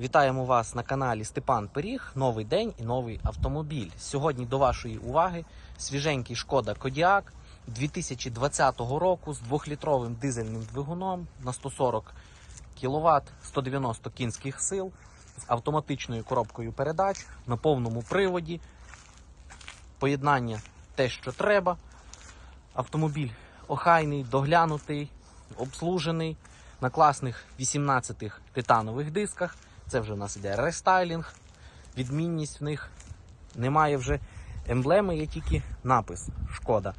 Вітаємо вас на каналі Степан Пиріг. Новий день і новий автомобіль. Сьогодні до вашої уваги свіженький Шкода Кодіак 2020 року з 2-літровим дизельним двигуном на 140 кВт, 190 кінських сил, з автоматичною коробкою передач на повному приводі. Поєднання те, що треба. Автомобіль охайний, доглянутий, обслужений на класних 18 титанових дисках. Це вже в нас іде рестайлінг. Відмінність в них немає вже емблеми, є тільки напис Шкода.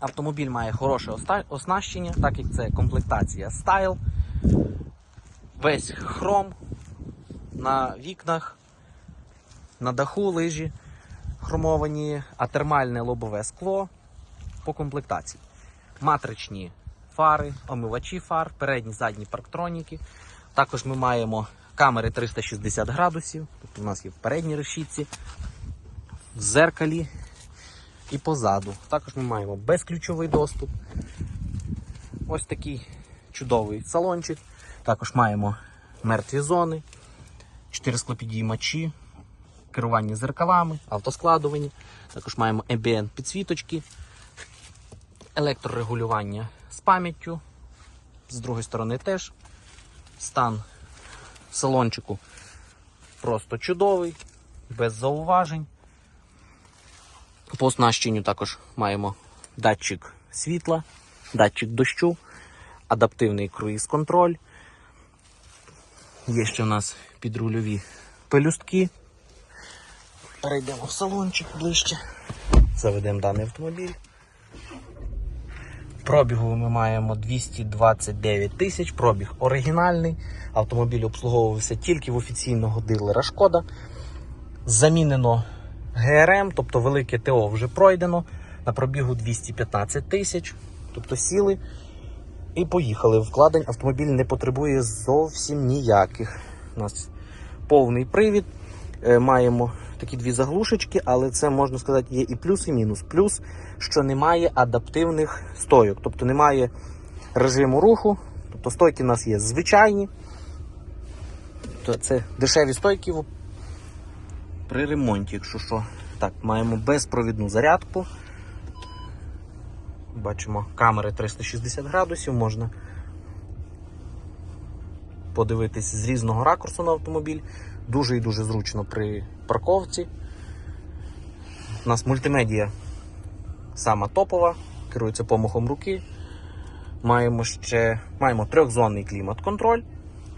Автомобіль має хороше оснащення, так як це комплектація стайл. Весь хром на вікнах, на даху лижі хромовані, а термальне лобове скло по комплектації. Матричні фари, омивачі фар, передні задні парктроніки. Також ми маємо камери 360 градусів. Тобто у нас є в передній решітці, в зеркалі і позаду. Також ми маємо безключовий доступ. Ось такий чудовий салончик. Також маємо мертві зони, 4 склопідіймачі, керування зеркалами, автоскладувані. Також маємо ambient підсвіточки, електрорегулювання з пам'яттю. З другої сторони теж стан салончику просто чудовий, без зауважень. По оснащенню також маємо датчик світла, датчик дощу, адаптивний круїз-контроль. Є ще у нас підрульові пелюстки. Перейдемо в салончик ближче. Заведемо даний автомобіль. Пробігу ми маємо 229 тисяч, пробіг оригінальний. Автомобіль обслуговувався тільки в офіційного дилера Шкода. Замінено ГРМ, тобто велике ТО вже пройдено. На пробігу 215 тисяч. Тобто сіли і поїхали. Вкладень автомобіль не потребує зовсім ніяких. У нас повний привід. Е, Маємо такі дві заглушечки, але це можна сказати є і плюс, і мінус. Плюс, що немає адаптивних стойок, тобто немає режиму руху. Тобто стойки у нас є звичайні. То це дешеві стойки при ремонті, якщо що. Так, маємо безпровідну зарядку. Бачимо камери 360 градусів, можна подивитись з різного ракурсу на автомобіль. Дуже і дуже зручно при парковці. У нас мультимедія сама топова, керується помахом руки. Маємо ще маємо трьохзонний клімат-контроль,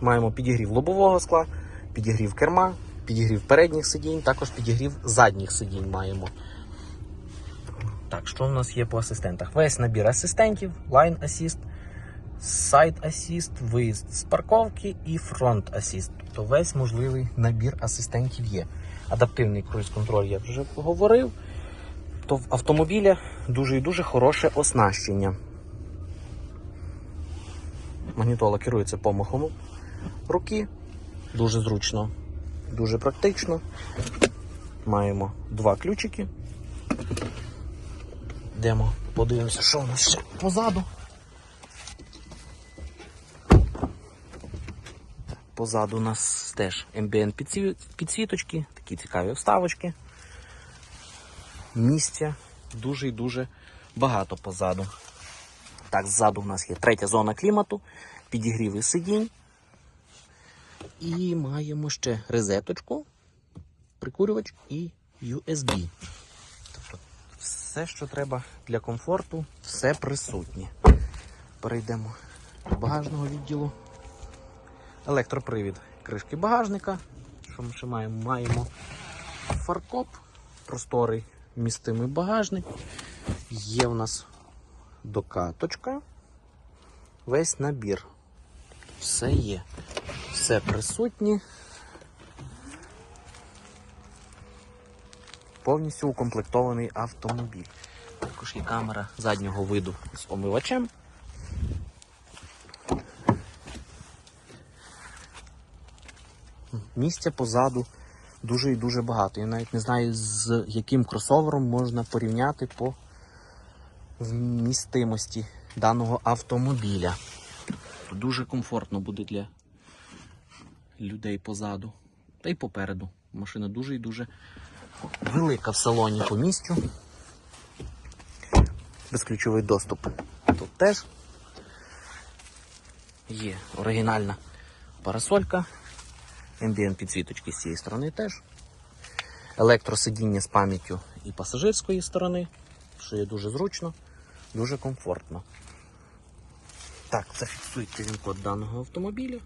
маємо підігрів лобового скла, підігрів керма, підігрів передніх сидінь, також підігрів задніх сидінь маємо. Так, що в нас є по асистентах? Весь набір асистентів, Line Assist, Side Assist, виїзд з парковки і Front Assist. Тобто весь можливий набір асистентів є. Адаптивний круїз-контроль я вже говорив. То в автомобіля дуже і дуже хороше оснащення. Магнітола керується помахом руки. Дуже зручно, дуже практично. Маємо два ключики. Йдемо, подивимося, що у нас ще позаду. Позаду у нас теж підсві- підсвіточки, такі цікаві вставочки. Місця дуже і дуже багато позаду. Так, ззаду в нас є третя зона клімату, підігріви сидінь. І маємо ще розеточку, прикурювач і USB. Тобто все, що треба для комфорту, все присутнє. Перейдемо до багажного відділу. Електропривід кришки багажника. Що ми ще маємо? Маємо фаркоп, просторий вмістимий багажник. Є в нас докаточка. Весь набір. Все є. Все присутнє. Повністю укомплектований автомобіль. Також є камера заднього виду з омивачем. Місця позаду дуже і дуже багато. Я навіть не знаю, з яким кросовером можна порівняти по вмістимості даного автомобіля. Дуже комфортно буде для людей позаду. Та й попереду. Машина дуже і дуже велика в салоні по місцю. Безключовий доступ тут теж. Є оригінальна парасолька. MBN підсвіточки з цієї сторони теж. Електросидіння з пам'яттю і пасажирської сторони, що є дуже зручно, дуже комфортно. Так, зафіксуйте він код даного автомобіля.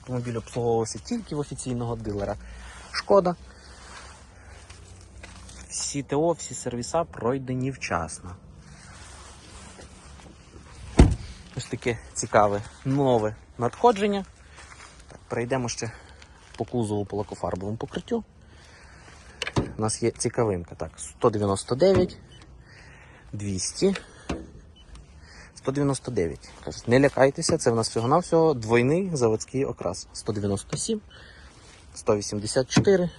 Автомобіль обслуговувався тільки в офіційного дилера. Шкода. Всі ТО, всі сервіса пройдені вчасно. Ось таке цікаве нове надходження. Так, перейдемо ще по кузову по лакофарбовому покриттю. У нас є цікавинка. Так, 199, 200, 199. Кажуть, не лякайтеся, це в нас всього-навсього двойний заводський окрас. 197, 184,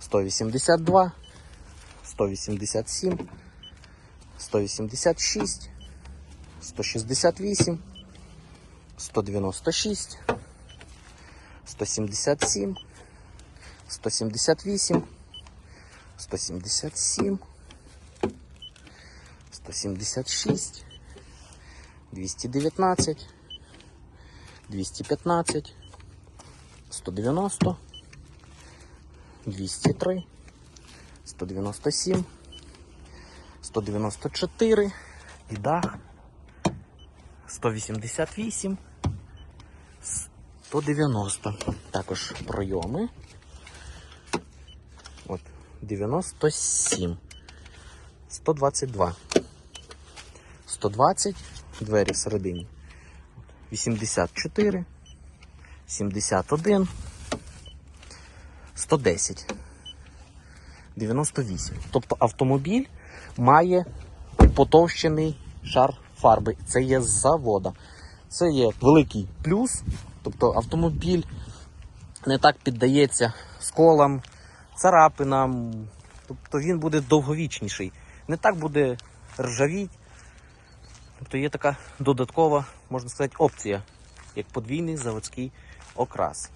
182, 187, 186, 168, 196, 177, 178, 177, 176, 219, 215, 190, 203, 197, 194 і дах 188, 190. Також пройоми. От, 97, 122, 120, двері всередині. 84, 71, 110, 98. Тобто автомобіль має потовщений шар фарби. Це є з завода. Це є великий плюс. Тобто автомобіль не так піддається сколам, царапинам. Тобто він буде довговічніший. Не так буде ржавіть. Тобто є така додаткова, можна сказати, опція, як подвійний заводський окрас.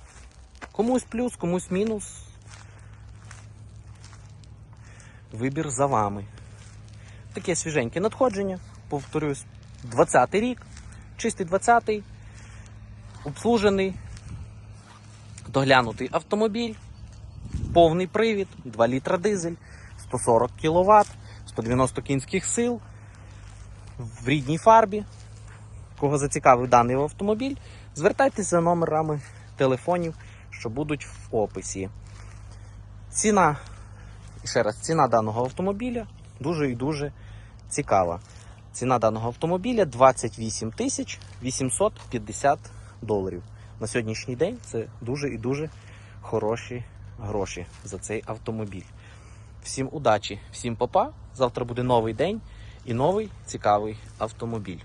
Комусь плюс, комусь мінус. Вибір за вами. Таке свіженьке надходження. Повторюсь, 20-й рік, чистий 20-й, обслужений, доглянутий автомобіль, повний привід, 2 літра дизель, 140 кВт, 190 кінських сил в рідній фарбі. Кого зацікавив даний автомобіль, звертайтеся за номерами телефонів, що будуть в описі. Ціна, ще раз, ціна даного автомобіля дуже і дуже цікава. Ціна даного автомобіля 28 850 доларів. На сьогоднішній день це дуже і дуже хороші гроші за цей автомобіль. Всім удачі, всім попа. Завтра буде новий день і новий цікавий автомобіль.